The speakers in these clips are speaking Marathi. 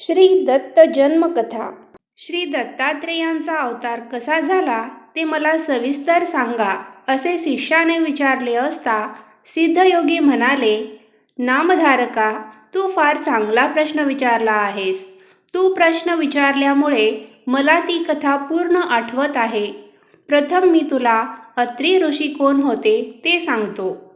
श्री दत्त जन्मकथा. श्री दत्तात्रेयांचा अवतार कसा झाला ते मला सविस्तर सांगा असे शिष्याने विचारले असता सिद्धयोगी म्हणाले नामधारका तू फार चांगला प्रश्न विचारला आहेस. तू प्रश्न विचारल्यामुळे मला ती कथा पूर्ण आठवत आहे. प्रथम मी तुला अत्री ऋषी कोण होते ते सांगतो.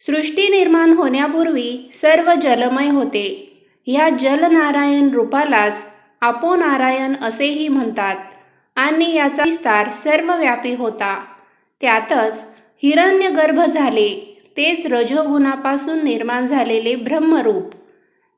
सृष्टी निर्माण होण्यापूर्वी सर्व जलमय होते. ह्या जलनारायण रूपालाच आपोनारायण असेही म्हणतात आणि याचा विस्तार सर्वव्यापी होता. त्यातच हिरण्यगर्भ झाले तेच रजोगुणापासून निर्माण झालेले ब्रह्मरूप.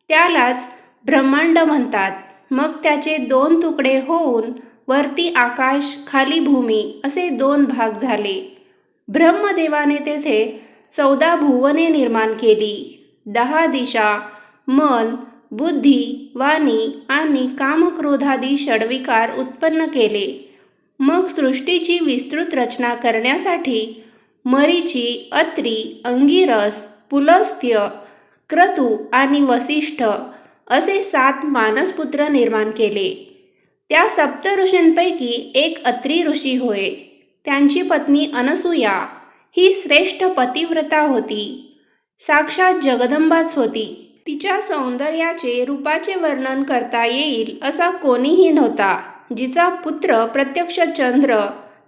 त्यालाच ब्रह्मांड म्हणतात. मग त्याचे दोन तुकडे होऊन वरती आकाश खाली भूमी असे दोन भाग झाले. ब्रह्मदेवाने तेथे चौदा भुवने निर्माण केली. दहा दिशा मन बुद्धी वाणी आणि कामक्रोधादी षडविकार उत्पन्न केले. मग सृष्टीची विस्तृत रचना करण्यासाठी मरीची अत्री अंगिरस पुलस्त्य क्रतू आणि वसिष्ठ असे सात मानसपुत्र निर्माण केले. त्या सप्त ऋषींपैकी एक अत्री ऋषी होय. त्यांची पत्नी अनसूया ही श्रेष्ठ पतिव्रता होती. साक्षात जगदंबाच होती. तिच्या सौंदर्याचे रूपाचे वर्णन करता येईल असा कोणीही नव्हता जिचा पुत्र प्रत्यक्ष चंद्र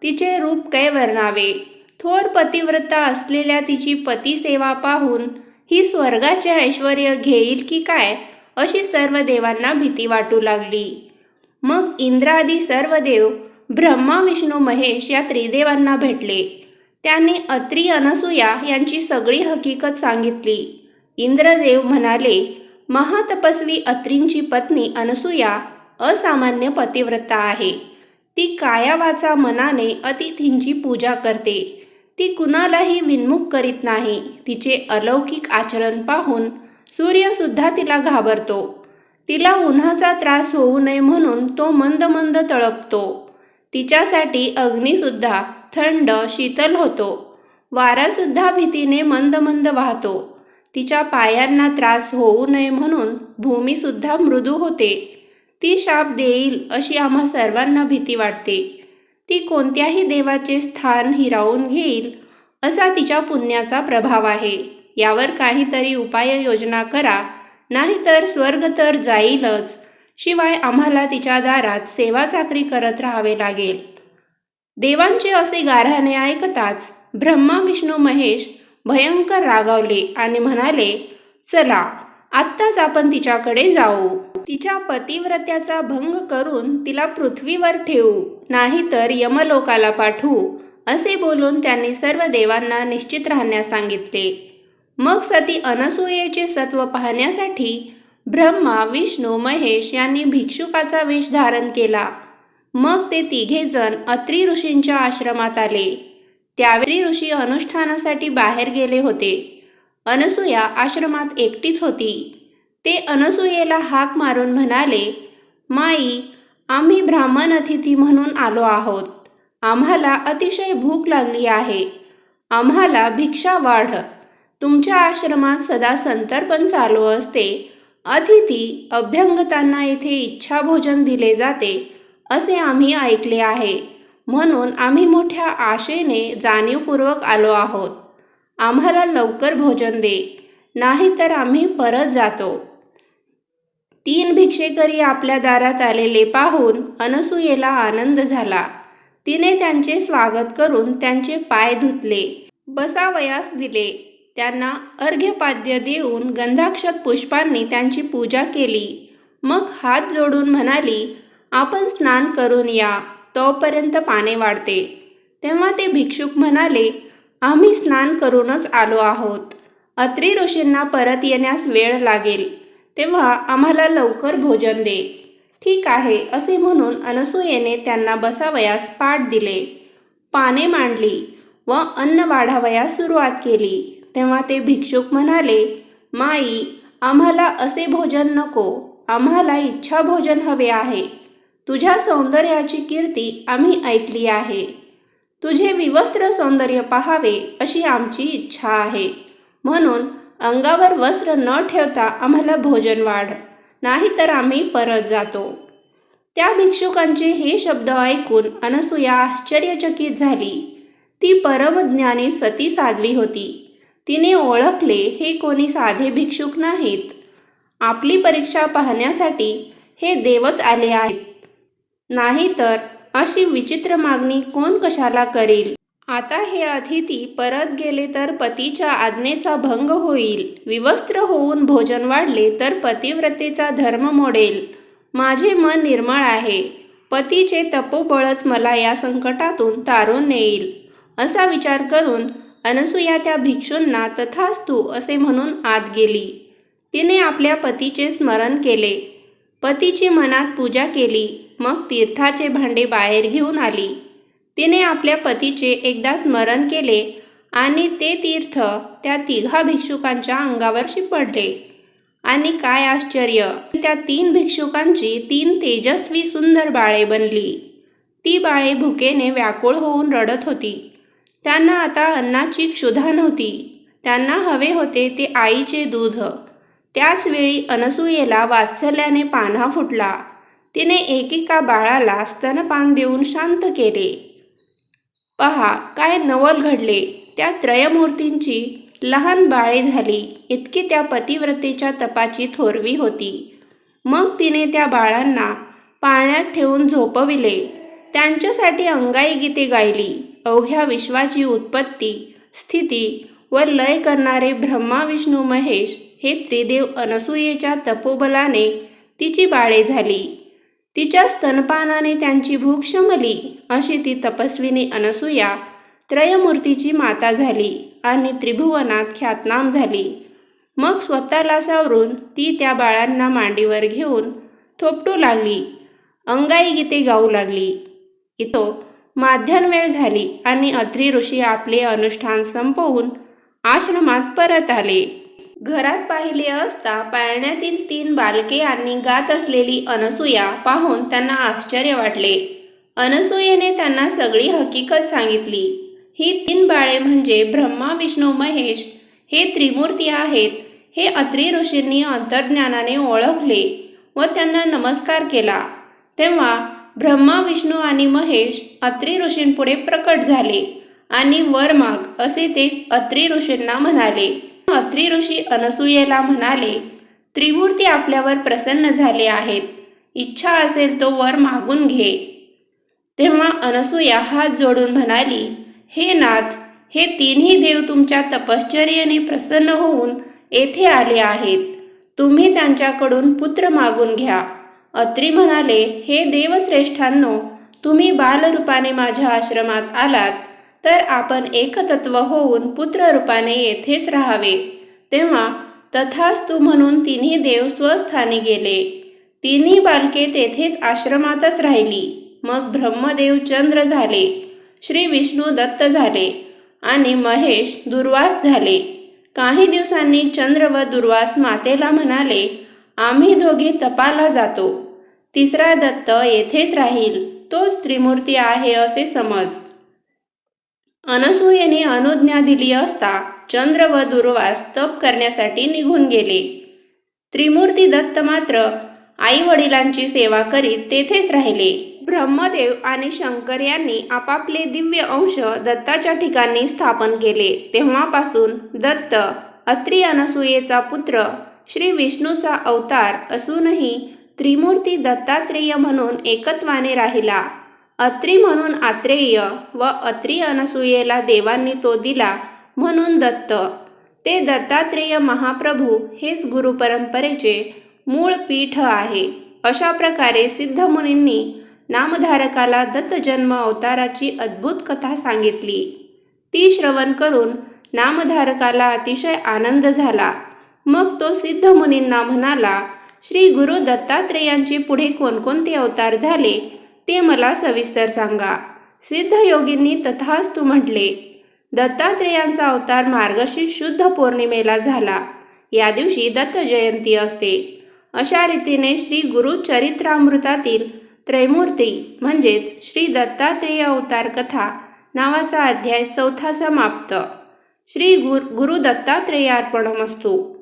तिचे रूप काय वर्णावे? थोर पतिव्रता असलेल्या तिची पतिसेवा पाहून ही स्वर्गाचे ऐश्वर घेईल की काय अशी सर्व देवांना भीती वाटू लागली. मग इंद्रादी सर्व देव ब्रह्मा विष्णू महेश या त्रिदेवांना भेटले. त्यांनी अत्री अनसूया यांची सगळी हकीकत सांगितली. इंद्रदेव म्हणाले महातपस्वी अत्रींची पत्नी अनसूया असामान्य पतिव्रता आहे. ती कायावाचा मनाने अतिथींची पूजा करते. ती कुणालाही विनमुख करीत नाही. तिचे अलौकिक आचरण पाहून सूर्यसुद्धा तिला घाबरतो. तिला उन्हाचा त्रास होऊ नये म्हणून तो मंद मंद तळपतो. तिच्यासाठी अग्नीसुद्धा थंड शीतल होतो. वारासुद्धा भीतीने मंद मंद वाहतो. तिच्या पायांना त्रास होऊ नये म्हणून भूमीसुद्धा मृदू होते. ती शाप देईल अशी आम्हा सर्वांना भीती वाटते. ती कोणत्याही देवाचे स्थान हिरावून घेईल असा तिच्या पुण्याचा प्रभाव आहे. यावर काहीतरी उपाययोजना करा. नाहीतर स्वर्ग तर जाईलच. शिवाय आम्हाला तिच्या दारात सेवा चाकरी करत राहावे लागेल. देवांचे असे गाऱ्हाणे ऐकताच ब्रह्मा विष्णू महेश भयंकर रागावले आणि म्हणाले चला आत्ताच आपण तिच्याकडे जाऊ. तिच्या पतिव्रत्याचा भंग करून तिला पृथ्वीवर ठेवू नाहीतर यमलोकाला पाठवू असे बोलून त्यांनी सर्व देवांना निश्चित राहण्यास सांगितले. मग सती अनसूयेचे सत्व पाहण्यासाठी ब्रह्मा विष्णू महेश यांनी भिक्षुकाचा वेश धारण केला. मग ते तिघेजण अत्री ऋषींच्या आश्रमात आले. त्यावेळी ऋषी अनुष्ठानासाठी बाहेर गेले होते. अनसूया आश्रमात एकटीच होती. ते अनसूयेला हाक मारून म्हणाले माई आम्ही ब्राह्मण अतिथी म्हणून आलो आहोत. आम्हाला अतिशय भूक लागली आहे. आम्हाला भिक्षा वाढ. तुमच्या आश्रमात सदा संतर्पण चालू असते. अतिथी अभ्यंगतांना येथे इच्छा भोजन दिले जाते असे आम्ही ऐकले आहे. म्हणून आम्ही मोठ्या आशेने जाणीवपूर्वक आलो आहोत. आम्हाला लवकर भोजन दे नाहीतर आम्ही परत जातो. तीन भिक्षेकरी आपल्या दारात आलेले पाहून अनसूयेला आनंद झाला. तिने त्यांचे स्वागत करून त्यांचे पाय धुतले बसावयास दिले. त्यांना अर्घ्यपाद्य देऊन गंधाक्षत पुष्पांनी त्यांची पूजा केली. मग हात जोडून म्हणाली आपण स्नान करून या. तोपर्यंत पाने वाढते. तेव्हा ते भिक्षुक म्हणाले आम्ही स्नान करूनच आलो आहोत. अत्री ऋषींना परत येण्यास वेळ लागेल. तेव्हा आम्हाला लवकर भोजन दे. ठीक आहे असे म्हणून अनसूयेने त्यांना बसावयास पाठ दिले. पाने मांडली व अन्न वाढावयास सुरुवात केली. तेव्हा ते भिक्षुक म्हणाले माई आम्हाला असे भोजन नको. आम्हाला इच्छा भोजन हवे आहे. तुझ्या सौंदर्याची कीर्ती आम्ही ऐकली आहे. तुझे विवस्त्र सौंदर्य पाहावे अशी आमची इच्छा आहे. म्हणून अंगावर वस्त्र न ठेवता आम्हाला भोजन वाढ नाहीतर आम्ही परत जातो. त्या भिक्षुकांचे हे शब्द ऐकून अनसूया आश्चर्यचकित झाली. ती परमज्ञानी सती साध्वी होती. तिने ओळखले हे कोणी साधे भिक्षुक नाहीत. आपली परीक्षा पाहण्यासाठी हे देवच आले आहेत. नाहीतर अशी विचित्र मागणी कोण कशाला करेल? आता हे अतिथी परत गेले तर पतीच्या आज्ञेचा भंग होईल. विवस्त्र होऊन भोजन वाढले तर पतिव्रतेचा धर्म मोडेल. माझे मन निर्मळ आहे. पतीचे तपोबळच मला या संकटातून तारून नेईल. असा विचार करून अनसूया त्या भिक्षूंना तथास्तू असे म्हणून आत गेली. तिने आपल्या पतीचे स्मरण केले. पतीची मनात पूजा केली. मग तीर्थाचे भांडे बाहेर घेऊन आली. तिने आपल्या पतीचे एकदा स्मरण केले आणि ते तीर्थ त्या तिघा भिक्षुकांच्या अंगावर शिपडले. आणि काय आश्चर्य त्या तीन भिक्षुकांची तीन तेजस्वी सुंदर बाळे बनली. ती बाळे भुकेने व्याकुळ होऊन रडत होती. त्यांना आता अन्नाची क्षुधा नव्हती. त्यांना हवे होते ते आईचे दूध. त्याचवेळी अनसूयेला वात्सल्याने पान्हा फुटला. तिने एकेका बाळाला स्तनपान देऊन शांत केले. पहा काय नवल घडले. त्या त्रयमूर्तींची लहान बाळे झाली. इतकी त्या पतिव्रतेच्या तपाची थोरवी होती. मग तिने त्या बाळांना पाण्यात ठेवून झोपविले. त्यांच्यासाठी अंगाई गीते गायली. अवघ्या विश्वाची उत्पत्ती स्थिती व लय करणारे ब्रह्मा विष्णू महेश हे त्रिदेव अनसूयेच्या तपोबलाने तिची बाळे झाली. तिच्या स्तनपानाने त्यांची भूक शमली अशी ती तपस्विनी अनसूया त्रयमूर्तीची माता झाली आणि त्रिभुवनात ख्यातनाम झाली. मग स्वतःला सावरून ती त्या बाळांना मांडीवर घेऊन थोपटू लागली. अंगाई गीते गाऊ लागली. इतो माध्यान वेळ झाली आणि अत्री ऋषी आपले अनुष्ठान संपवून आश्रमात परत आले. घरात पाहिले असता पाळण्यातील तीन बालके आणि गात असलेली अनसूया पाहून त्यांना आश्चर्य वाटले. अनसूयेने त्यांना सगळी हकीकत सांगितली. ही तीन बाळे म्हणजे ब्रह्मा विष्णू महेश हे त्रिमूर्ती आहेत. हे अत्रि ऋषींनी अंतर्ज्ञानाने ओळखले व त्यांना नमस्कार केला. तेव्हा ब्रह्मा विष्णू आणि महेश अत्रि ऋषींपुढे प्रकट झाले आणि वर माग असे ते अत्रि ऋषींना म्हणाले अत्रि ऋषी अनसूयेला म्हणाले त्रिमूर्ती आपल्यावर प्रसन्न झाले आहेत. इच्छा असेल तो वर मागून घे. तेव्हा अनसूया हात जोडून म्हणाली हे नाथ हे तिन्ही देव तुमच्या तपश्चर्येने प्रसन्न होऊन येथे आले आहेत. तुम्ही त्यांच्याकडून पुत्र मागून घ्या. अत्री म्हणाले हे देवश्रेष्ठांनो तुम्ही बालरूपाने माझ्या आश्रमात आलात. तर आपण एकतत्व होऊन पुत्ररूपाने येथेच राहावे. तेव्हा तथास्तु म्हणून तिन्ही देव स्वस्थानी गेले. तिन्ही बालके तेथेच आश्रमातच राहिली. मग ब्रह्मदेव चंद्र झाले. श्री विष्णू दत्त झाले. आणि महेश दुर्वास झाले. काही दिवसांनी चंद्र व दुर्वास मातेला म्हणाले आम्ही दोघे तपाला जातो. तिसरा दत्त येथेच राहील. तोच त्रिमूर्ती आहे असे समज. अनसूयेने अनुज्ञा दिली असता चंद्र व दुर्वास तप करण्यासाठी निघून गेले. त्रिमूर्ती दत्त मात्र आई वडिलांची सेवा करीत तेथेच राहिले. ब्रह्मदेव आणि शंकर यांनी आपापले दिव्य अंश दत्ताच्या ठिकाणी स्थापन केले. तेव्हापासून दत्त अत्री अनसूयेचा पुत्र श्री विष्णूचा अवतार असूनही त्रिमूर्ती दत्तात्रेय म्हणून एकत्वाने राहिला. अत्री म्हणून आत्रेय व अत्री अनसूयेला देवांनी तो दिला म्हणून दत्त. ते दत्तात्रेय महाप्रभू हेच गुरु परंपरेचे मूळ पीठ आहे. अशा प्रकारे सिद्धमुनींनी नामधारकाला दत्तजन्म अवताराची अद्भुत कथा सांगितली. ती श्रवण करून नामधारकाला अतिशय आनंद झाला. मग तो सिद्धमुनींना म्हणाला श्री गुरु दत्तात्रेयांचे पुढे कोणकोणते अवतार झाले? ते मला सविस्तर सांगा. सिद्धयोगींनी तथास्तु म्हटले दत्तात्रेयांचा अवतार मार्गशीर्ष शुद्ध पौर्णिमेला झाला. या दिवशी दत्त जयंती असते. अशा रीतीने श्री गुरु चरित्रामृतातील त्रैमूर्ती म्हणजेच श्री दत्तात्रेय अवतार कथा नावाचा अध्याय चौथा समाप्त. श्री गुर गुरु दत्तात्रेयार्पणमस्तू